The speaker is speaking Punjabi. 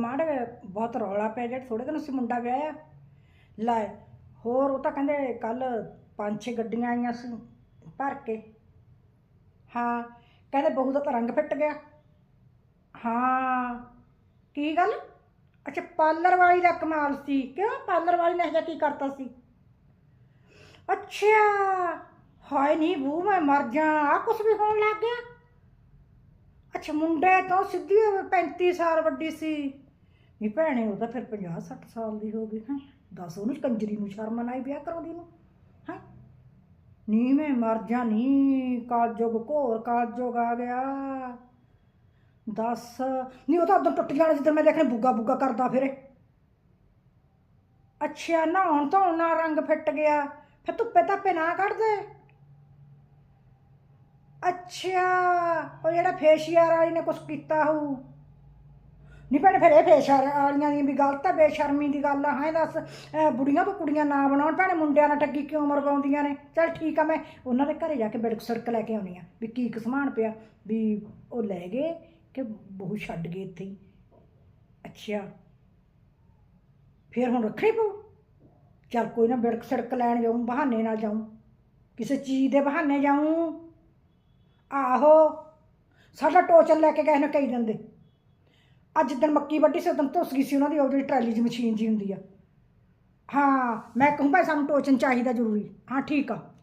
ਗਮਾਂਡ ਬਹੁਤ ਰੌਲਾ ਪਿਆ ਜਿਹੜਾ ਥੋੜੇ ਦਿਨ ਅਸੀਂ ਮੁੰਡਾ ਵਿਆਹਿਆ। ਲੈ, ਹੋਰ ਉਹ ਤਾਂ ਕਹਿੰਦੇ ਕੱਲ ਪੰਜ ਛੇ ਗੱਡੀਆਂ ਆਈਆਂ ਸੀ ਭਰ ਕੇ। ਹਾਂ, ਕਹਿੰਦੇ ਬਹੂ ਦਾ ਤਾਂ ਰੰਗ ਫਿੱਟ ਗਿਆ। ਹਾਂ, ਕੀ ਗੱਲ? ਅੱਛਾ, ਪਾਰਲਰ ਵਾਲੀ ਦਾ ਕਮਾਲ ਸੀ। ਕਿਉਂ? ਪਾਰਲਰ ਵਾਲੀ ਨੇ ਇਹਦਾ ਕੀ ਕਰਤਾ ਸੀ? ਅੱਛਾ, ਹਾਏ ਨਹੀਂ ਬੂ ਮੈਂ ਮਰ ਜਾ ਆ ਕੁਛ ਵੀ ਹੋਣ ਲੱਗ ਗਿਆ। ਅੱਛਾ, ਮੁੰਡੇ ਤੋਂ ਸਿੱਧੀ 35 ਸਾਲ ਵੱਡੀ ਸੀ। ਨਹੀਂ ਭੈਣੇ ਉਹ ਤਾਂ ਫਿਰ 50 60 ਸਾਲ ਦੀ ਹੋ ਗਈ, ਹੈ। ਦੱਸ ਉਹਨੂੰ ਕੰਜਰੀ ਨੂੰ ਸ਼ਰਮ ਨਾ ਆਈ ਵਿਆਹ ਕਰਾਉਂਦੀ ਨੂੰ, ਹੈ। ਨੀ ਮੈਂ ਮਰ ਜਾ, ਨੀ ਕਾਲਜੋਗ, ਘੋਰ ਕਾਲਜੋਗ ਆ ਗਿਆ। ਦੱਸ ਨਹੀਂ ਉਹ ਤਾਂ ਉਦੋਂ ਟੁੱਟ ਜਾਣਾ ਜਿੱਦਾਂ ਮੈਂ ਦੇਖਣੇ ਬੁੱਗਾ ਬੁੱਗਾ ਕਰਦਾ ਫਿਰੇ। ਅੱਛਾ, ਨਹਾਉਣ ਧੋਣ ਨਾਲ ਰੰਗ ਫਿੱਟ ਗਿਆ, ਫਿਰ ਧੁੱਪੇ ਧੱਪੇ ਨਾ ਕੱਢ ਦੇ ਅੱਛਾ, ਉਹ ਜਿਹੜਾ ਫੇਸ਼ੀਅਰ ਵਾਲੀ ਨੇ ਕੁਛ ਕੀਤਾ ਹੋਊ। ਨਹੀਂ ਭੈਣੇ, ਫਿਰ ਇਹ ਬੇਸ਼ਰ ਵਾਲੀਆਂ ਦੀ ਵੀ ਗਲਤ ਹੈ ਬੇਸ਼ਰਮੀ ਦੀ ਗੱਲ ਆ। ਹਾਂ, ਦੱਸ, ਅਹ ਬੁੜੀਆਂ ਤੋਂ ਕੁੜੀਆਂ ਨਾ ਬਣਾਉਣ। ਭੈਣੇ, ਮੁੰਡਿਆਂ ਨਾਲ ਠੱਗੀ ਕਿਉਂ ਮਰਵਾਉਂਦੀਆਂ ਨੇ? ਚਲ ਠੀਕ ਆ, ਮੈਂ ਉਹਨਾਂ ਦੇ ਘਰੇ ਜਾ ਕੇ ਬਿੜਕ ਸੜਕ ਲੈ ਕੇ ਆਉਣੀ ਆ ਵੀ ਕੀ ਕੁ ਪਿਆ। ਵੀ ਉਹ ਲੈ ਗਏ ਕਿ ਬਹੂ ਛੱਡ ਗਏ ਇੱਥੇ ਹੀ। ਅੱਛਾ। ਫਿਰ ਹੁਣ ਰੱਖਣੀ ਪਊ? ਚਲ ਕੋਈ ਨਾ ਬਿੜਕ ਸੜਕ ਲੈਣ ਜਾਊਂ, ਬਹਾਨੇ ਨਾਲ ਜਾਊਂ। ਕਿਸੇ ਚੀਜ਼ ਦੇ ਬਹਾਨੇ ਜਾਊਂ। ਆਹੋ, ਸਾਡਾ ਟੋਚਨ ਲੈ ਕੇ ਗਏ ਨੇ ਕਈ ਦਿਨ ਦੇ। ਅੱਜ ਦਿਨ ਮੱਕੀ ਵੱਢੀ ਸੀ, ਉਦੋਂ ਧੁੱਸ ਗਈ ਸੀ ਉਹਨਾਂ ਦੀ ਉਹ ਜਿਹੜੀ ਟਰਾਲੀ 'ਚ ਮਸ਼ੀਨ ਜੀ ਹੁੰਦੀ ਆ। ਹਾਂ, ਮੈਂ ਕਹੂੰ ਭਾਈ ਸਾਨੂੰ ਟੋਚਨ ਚਾਹੀਦਾ ਜ਼ਰੂਰੀ। ਹਾਂ, ਠੀਕ ਆ।